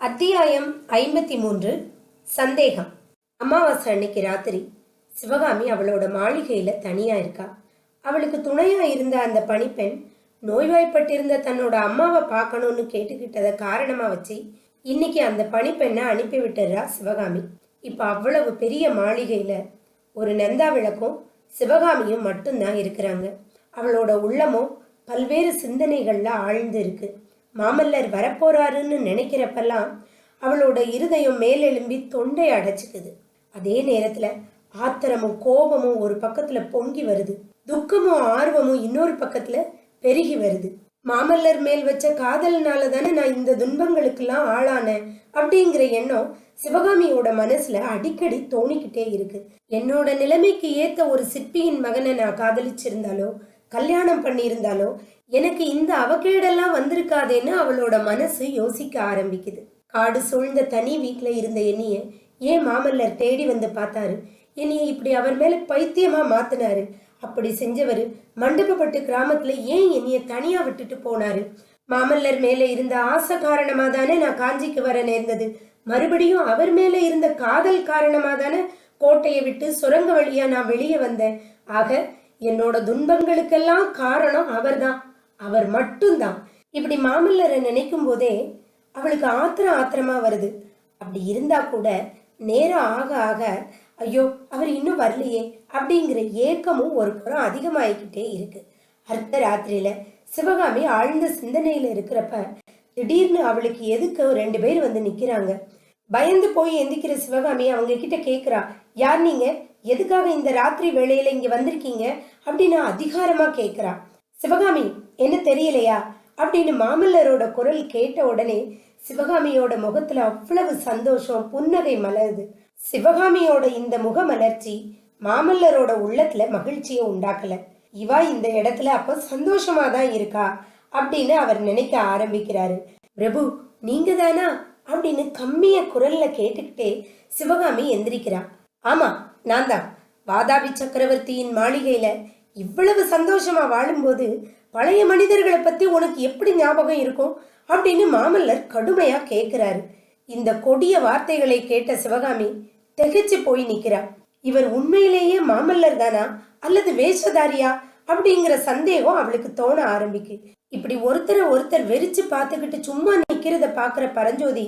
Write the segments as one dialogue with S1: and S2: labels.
S1: அத்தியாயம் ஐம்பத்தி மூன்று. சந்தேகம். அமாவாசை அன்னைக்கு ராத்திரி சிவகாமி அவளோட மாளிகையில தனியா இருக்கா? அவளுக்கு துணையா இருந்த அந்த பணிப்பெண் நோய்வாய்ப்பட்டிருந்த தன்னோட அம்மாவை பார்க்கணும்னு கேட்டுக்கிட்டதை காரணமா வச்சு இன்னைக்கு அந்த பணிப்பெண்ணை அனுப்பி விட்டுறா சிவகாமி. இப்ப அவ்வளவு பெரிய மாளிகையில ஒரு நந்தா விளக்கும் சிவகாமியும் மட்டும்தான் இருக்கிறாங்க. அவளோட உள்ளமும் பல்வேறு சிந்தனைகள்ல ஆழ்ந்து இருக்கு. மாமல்லர் வரப்போறாருன்னு நினைக்கிறப்பெல்லாம் அவளோட இருதயம் மேலெழும்பி தொண்டை அடைச்சிக்குது. அதே நேரத்துல ஆத்திரமும் கோபமும் ஒரு பக்கத்துல பொங்கி வருது. துக்கமும் ஆர்வமும் இன்னொரு பக்கத்துல பெருகி வருது. மாமல்லர் மேல் வச்ச காதல்னால தானே நான் இந்த துன்பங்களுக்கெல்லாம் ஆளானேன் அப்படிங்கிற எண்ணம் சிவகாமியோட மனசுல அடிக்கடி தோணிக்கிட்டே இருக்கு. என்னோட நிலைமைக்கு ஏத்த ஒரு சிற்பியின் மகனை நான் காதலிச்சிருந்தாலோ கல்யாணம் பண்ணியிருந்தாலோ? எனக்கு இந்த அவகேடெல்லாம் வந்திருக்காதேன்னு அவளோட மனசு யோசிக்க ஆரம்பிக்குது. காடு சூழ்ந்த தனி வீட்டில் இருந்த என்னைய ஏன் மாமல்லர் தேடி வந்து பார்த்தாரு? என்னைய இப்படி அவர் மேல பைத்தியமா மாத்தினாரு. அப்படி செஞ்சவர் மண்டபப்பட்டு கிராமத்துல ஏன் என்னைய தனியா விட்டுட்டு போனாரு? மாமல்லர் மேல இருந்த ஆசை காரணமா தானே நான் காஞ்சிக்கு வர நேர்ந்தது? மறுபடியும் அவர் மேல இருந்த காதல் காரணமா தானே கோட்டையை விட்டு சுரங்க வழியா நான் வெளியே வந்தேன்? ஆக என்னோட துன்பங்களுக்கெல்லாம் காரணம் அவர்தான். அவர் மட்டும்தான். இப்படி மாமல்லரை நினைக்கும் போதே அவளுக்கு ஆத்திரம் ஆத்திரமா வருது. அப்படி இருந்தா கூட நேரம் ஆக ஆக ஐயோ அவர் இன்னும் வரலையே அப்படிங்கிற ஏக்கமும் ஒரு புறம் அதிகமாயிக்கிட்டே இருக்கு. அர்த்த ராத்திரியில சிவகாமி ஆழ்ந்த சிந்தனையில இருக்கிறப்ப திடீர்னு அவளுக்கு எதுக்கு ரெண்டு பேர் வந்து நிக்கிறாங்க? பயந்து போய் எந்திக்கிற சிவகாமி அவங்க கிட்ட கேக்குறா யார் நீங்க? எதுக்காக இந்த ராத்திரி வேளையில இங்க வந்திருக்கீங்க? அப்படின்னு அதிகாரமா கேக்குறா. சிவகாமி என்ன தெரியலையா? அப்படின்னு மாமல்லரோட குரல் கேட்ட உடனே சிவகாமியோட முகத்துல அவ்வளவு சந்தோஷம் புன்னகை மலருது. சிவகாமியோட இந்த முகமலர்ச்சி மாமல்லரோட உள்ளத்துல மகிழ்ச்சியை உண்டாக்கல. இவா இந்த இடத்துல அப்போ சந்தோஷமா தான் இருக்கா? அப்படின்னு அவர் நினைக்க ஆரம்பிக்கிறாரு. பிரபு நீங்க தானா? அப்படின்னு கம்மிய குரல்ல கேட்டுக்கிட்டே சிவகாமி எந்திரிக்கிறா. ஆமா நான் தான் வாதாபி சக்கரவர்த்தியின் மாளிகையில இவ்வளவு சந்தோஷமா வாழும்போது பழைய மனிதர்களை பத்தி உனக்கு எப்படி ஞாபகம் இருக்கும் அப்படின்னு மாமல்லர் கடுமையா கேட்கிறாரு இந்த கொடிய வார்த்தைகளை கேட்ட சிவகாமி திகைச்சு போய் நிக்கிறா. இவர் உண்மையிலேயே மாமல்லர் தானா அல்லது வேஷதாரியா அப்படிங்கிற சந்தேகம் அவளுக்கு தோண ஆரம்பிக்கு. இப்படி ஒருத்தரை ஒருத்தர் வெறிச்சு பார்த்துக்கிட்டு சும்மா நிக்கிறத பாக்குற பரஞ்சோதி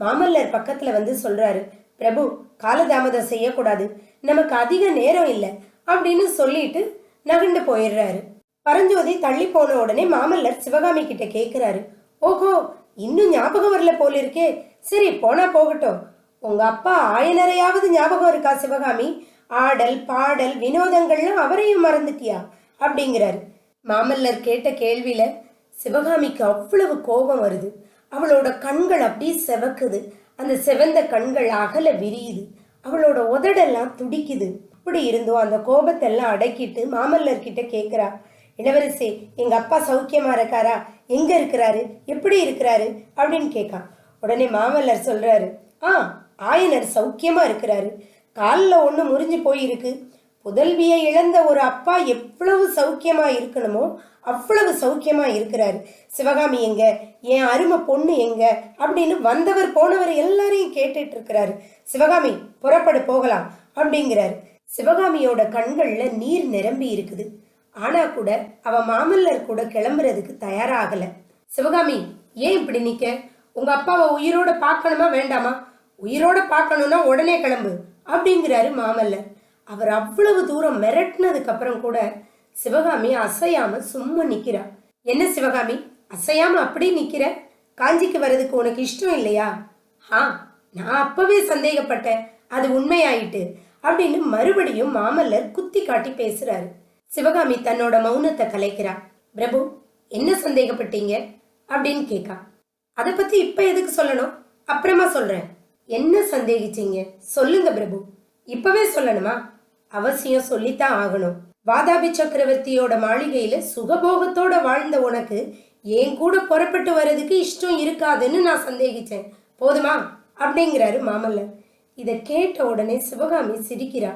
S1: மாமல்லர் பக்கத்துல வந்து சொல்றாரு பிரபு காலதாமதம் செய்யக்கூடாது. நமக்கு அதிக நேரம் இல்லை அப்படின்னு சொல்லிட்டு நகர்ந்து போயிடுறாரு. பரஞ்சோதி தள்ளி போன உடனே மாமல்லர் சிவகாமி கிட்ட கேக்குறாரு. ஓஹோ இன்னும் ஞாபகம் வரல போல இருக்கே சரி போனா போகட்டும். உங்க அப்பா ஆயனரையாவது ஞாபகம் இருக்கா சிவகாமி? ஆடல் பாடல் வினோதங்கள்லாம் அவரையும் மறந்துட்டியா? அப்படிங்கிறாரு. மாமல்லர் கேட்ட கேள்வியில சிவகாமிக்கு அவ்வளவு கோபம் வருது. அவளோட கண்கள் அப்படியே செவக்குது. அந்த செவந்த கண்கள் அகல விரியுது. அவளோட உதடெல்லாம் துடிக்குது. இப்படி இருந்தோம் அந்த கோபத்தெல்லாம் அடக்கிட்டு மாமல்லர் கேட்குறா கேக்குறா இளவரசி எங்கள் அப்பா சௌக்கியமாக இருக்காரா? எங்கே இருக்கிறாரு? எப்படி இருக்கிறாரு? அப்படின்னு கேட்கான் உடனே மாமல்லர் சொல்கிறாரு ஆ ஆயனர் சௌக்கியமாக இருக்கிறாரு. காலில் ஒன்று முறிஞ்சு போயிருக்கு. புதல்வியை இழந்த ஒரு அப்பா எவ்வளவு சௌக்கியமா இருக்கணுமோ அவ்வளவு சௌக்கியமா இருக்கிறாரு. சிவகாமி எங்க? என் அருமை பொண்ணு எங்க? அப்படின்னு வந்தவர் போனவர் எல்லாரையும் கேட்டுட்டு இருக்கிறாரு. சிவகாமி புறப்படு போகலாம் அப்படிங்கிறாரு. சிவகாமியோட கண்கள்ல நீர் நிரம்பி இருக்குது. ஆனா கூட அவ மாமல்லர் கூட கிளம்புறதுக்கு தயாராகல. சிவகாமி ஏன் இப்படி நிக்க? உங்க அப்பாவை உயிரோட பார்க்கணுமா வேண்டாமா? உயிரோட பார்க்கணும்னா உடனே கிளம்பு அப்படிங்கிறாரு மாமல்லர். அவர் அவ்வளவு தூரம் மிரட்டினதுக்கு அப்புறம் கூட சிவகாமி அசையாம சும்மா நிக்கிறா. என்ன சிவகாமி? அசையாம அப்படியே நிக்கிற? காஞ்சிக்கு வர்றதுக்கு உனக்கு இஷ்டம் இல்லையா? ஆ நான் அப்பவே சந்தேகப்பட்டேன். அது உண்மையாயிட்டு அப்படின்னு மறுபடியும் மாமல்லர் குத்தி காட்டி பேசுறாரு. சிவகாமி தன்னோட மௌனத்தை கலைக்கிறா. பிரபு என்ன சந்தேகப்பட்டீங்க? அப்படின்னு கேட்கா அதை பத்தி இப்ப எதுக்கு சொல்லணும்? அப்புறமா சொல்றேன். என்ன சந்தேகிச்சீங்க? சொல்லுங்க பிரபு. இப்பவே சொல்லணுமா? அவசியம் சொல்லித்தான் ஆகணும். வாதாபி சக்கரவர்த்தியோட மாளிகையில சுகபோகத்தோட வாழ்ந்த உனக்கு என் கூட புறப்பட்டு வர்றதுக்கு இஷ்டம் இருக்காதுன்னு நான் சந்தேகிச்சேன். போதுமா? அப்படிங்கிறாரு மாமல்லர். இதை கேட்ட உடனே சிவகாமி சிரிக்கிறா.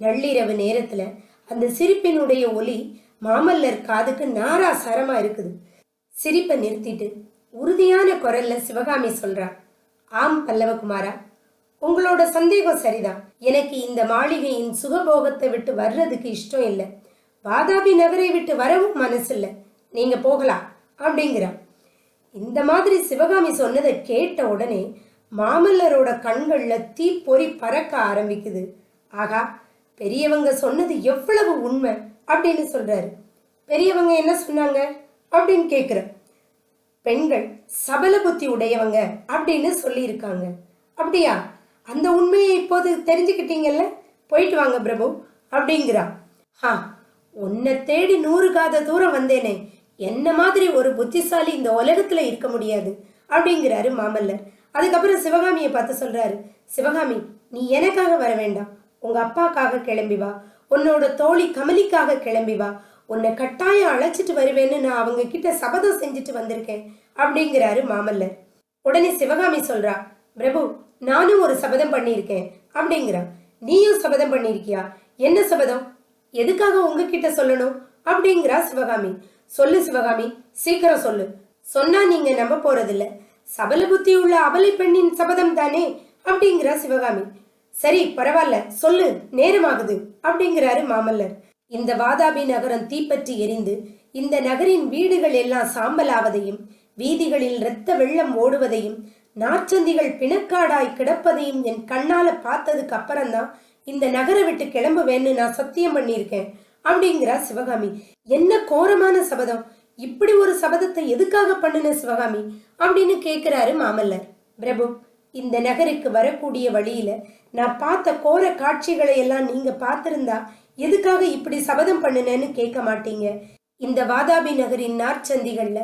S1: நள்ளிரவு நேரத்துல அந்த சிரிப்பினுடைய ஒலி மாமல்லர் காதுக்கு நாராசாரமா இருக்குது. சிரிப்பை நிறுத்திட்டு உறுதியான குரல்ல சிவகாமி சொல்றா. ஆம் பல்லவகுமாரா உங்களோட சந்தேகம் சரிதான். எனக்கு இந்த மாளிகையின் சுகபோகத்தை விட்டு வர்றதுக்கு இஷ்டம் இல்லை. வாதாபி நகரை விட்டு வரவும் மனசில்லை. நீங்க போகலாம் அப்படிங்கிறான். இந்த மாதிரி சிவகாமி சொன்னதை கேட்ட உடனே மாமல்லரோட கண்கள்ல தீப்பொறி பறக்க ஆரம்பிக்குது. ஆகா பெரியவங்க சொன்னது எவ்வளவு உண்மை அப்படின்னு சொல்றாரு. பெரியவங்க என்ன சொன்னாங்க அப்படின்னு கேட்குற பெண்கள் சபல புத்தி உடையவங்க அப்படின்னு சொல்லியிருக்காங்க. அப்படியா? அந்த உண்மையை இப்போது தெரிஞ்சுக்கிட்டீங்கல்ல? போயிட்டு வாங்க பிரபு அப்படிங்கிறா ஹா உன்னை தேடி நூறு காத தூரம் வந்தேனே. என்ன மாதிரி ஒரு புத்திசாலி இந்த உலகத்துல இருக்க முடியாது? அப்படிங்கிறாரு மாமல்லர். அதுக்கப்புறம் சிவகாமியை பார்த்து சொல்றாரு சிவகாமி நீ எனக்காக வர வேண்டாம். உங்க அப்பாக்காக கிளம்பி வா. உன்னோட தோழி கமலிக்காக கிளம்பி வா. உன்னை கட்டாயம் அழைச்சிட்டு வருவேன்னு நான் அவங்க கிட்ட சபதம் செஞ்சுட்டு வந்திருக்கேன் அப்படிங்கிறாரு மாமல்லர். உடனே சிவகாமி சொல்றா பிரபு நானும் ஒரு சபதம் பண்ணியிருக்கேன் அப்படிங்கிறா நீயும் சபதம் பண்ணியிருக்கியா? என்ன சபதம்? எதுக்காக உங்ககிட்ட சொல்லணும்? அப்படிங்கிறா சிவகாமி. சொல்லு சிவகாமி சீக்கிரம் சொல்லு. சொன்னா நீங்க நம்ப போறதில்ல. சபல புத்தி உள்ள அபலை பெண்ணின் சபதம் தானே? அப்படிங்கிறா சிவகாமி. சரி பரவாயில்ல சொல்லு நேரமாகுது அப்படிங்கிறாரு மாமல்லர். இந்த வாதாபி நகரம் தீப்பற்றி எரிந்து இந்த நகரின் வீடுகள் எல்லாம் சாம்பலாவதையும் வீதிகளில் இரத்த வெள்ளம் ஓடுவதையும் நாற்சந்திகள் பிணக்காடாய் கிடப்பதையும் என் கண்ணால பார்த்ததுக்கு அப்புறம்தான் இந்த நகரை விட்டு கிளம்புவேன்னு நான் சத்தியம் பண்ணியிருக்கேன் அப்படிங்கிறா சிவகாமி. என்ன கோரமான சபதம்? இப்படி ஒரு சபதத்தை எதுக்காக பண்ணுன சிவகாமி? அப்படின்னு கேட்கிறாரு மாமல்லர். பிரபு இந்த நகருக்கு வரக்கூடிய வழியில நான் பார்த்த கோர காட்சிகளை எல்லாம் நீங்க பார்த்திருந்தா எதுக்காக இப்படி சபதம் பண்ணுனேன்னு கேட்க மாட்டீங்க. இந்த வாதாபி நகரின் நாற்சந்திகள்ல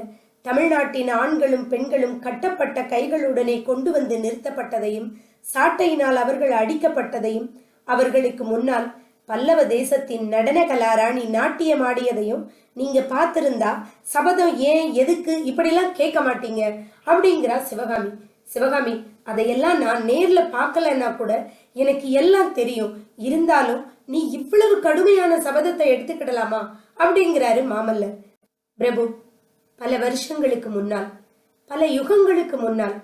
S1: தமிழ்நாட்டின் ஆண்களும் பெண்களும் கட்டப்பட்ட கைகளுடனே கொண்டு வந்து நிறுத்தப்பட்டதையும் சாட்டையினால் அவர்கள் அடிக்கப்பட்டதையும் அவர்களுக்கு முன்னால் பல்லவ தேசத்தின் நடன கலாராணி நாட்டியம் ஆடியதையும் நீங்க பார்த்திருந்தா சபதம் ஏன் எதுக்கு இப்படிலாம் கேட்க மாட்டீங்க அப்படிங்கிறா சிவகாமி. சிவகாமி அதையெல்லாம் நான் நேர்ல பார்க்கலன்னா கூட எனக்கு எல்லாம் தெரியும். இருந்தாலும் நீ இவ்வளவு கடுமையான சபதத்தை எடுத்துக்கிடலாமா அப்படிங்கிறாரு மாமல்லர் பிரபு பல வருஷங்களுக்கு முன்னால் பல யுகங்களுக்கு முன்னால்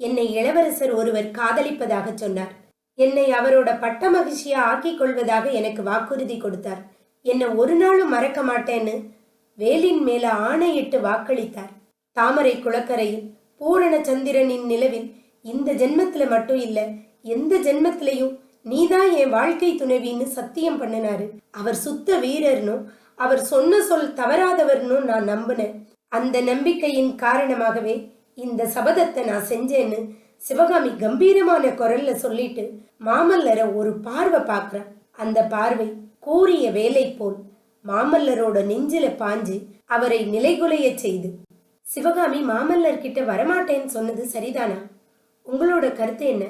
S1: என்னை இளவரசர் ஒருவர் காதலிப்பதாக சொன்னார். என்னை அவரோட பட்ட மகிழ்ச்சியா ஆக்கிக் கொள்வதாக எனக்கு வாக்குறுதி கொடுத்தார். என்னை ஒரு நாளும் மறக்க மாட்டேன்னு வேலின் மேல ஆணையிட்டு வாக்களித்தார். தாமரை குளக்கரையில் பூரண சந்திரனின் நிலவில் இந்த ஜென்மத்துல மட்டும் இல்ல எந்த ஜென்மத்திலையும் நீதான் என் வாழ்க்கை துணைவின்னு சத்தியம் பண்ணினாரு. அவர் சுத்த வீரர்னும் அவர் சொன்ன சொல் தவறாதவர்னும் நான் நம்பினேன். அந்த நம்பிக்கையின் காரணமாகவே இந்த சபதத்தை நான் செஞ்சேன்னு சிவகாமி கம்பீரமான குரல்ல சொல்லிட்டு மாமல்லரை ஒரு பார்வை பார்க்கறான் அந்த பார்வை கூறிய வேலை போல் மாமல்லரோட நெஞ்சில பாஞ்சு அவரை நிலைகுலைய செய்து. சிவகாமி மாமல்லர்கிட்ட வரமாட்டேன்னு சொன்னது சரிதானா? உங்களோட கருத்து என்ன?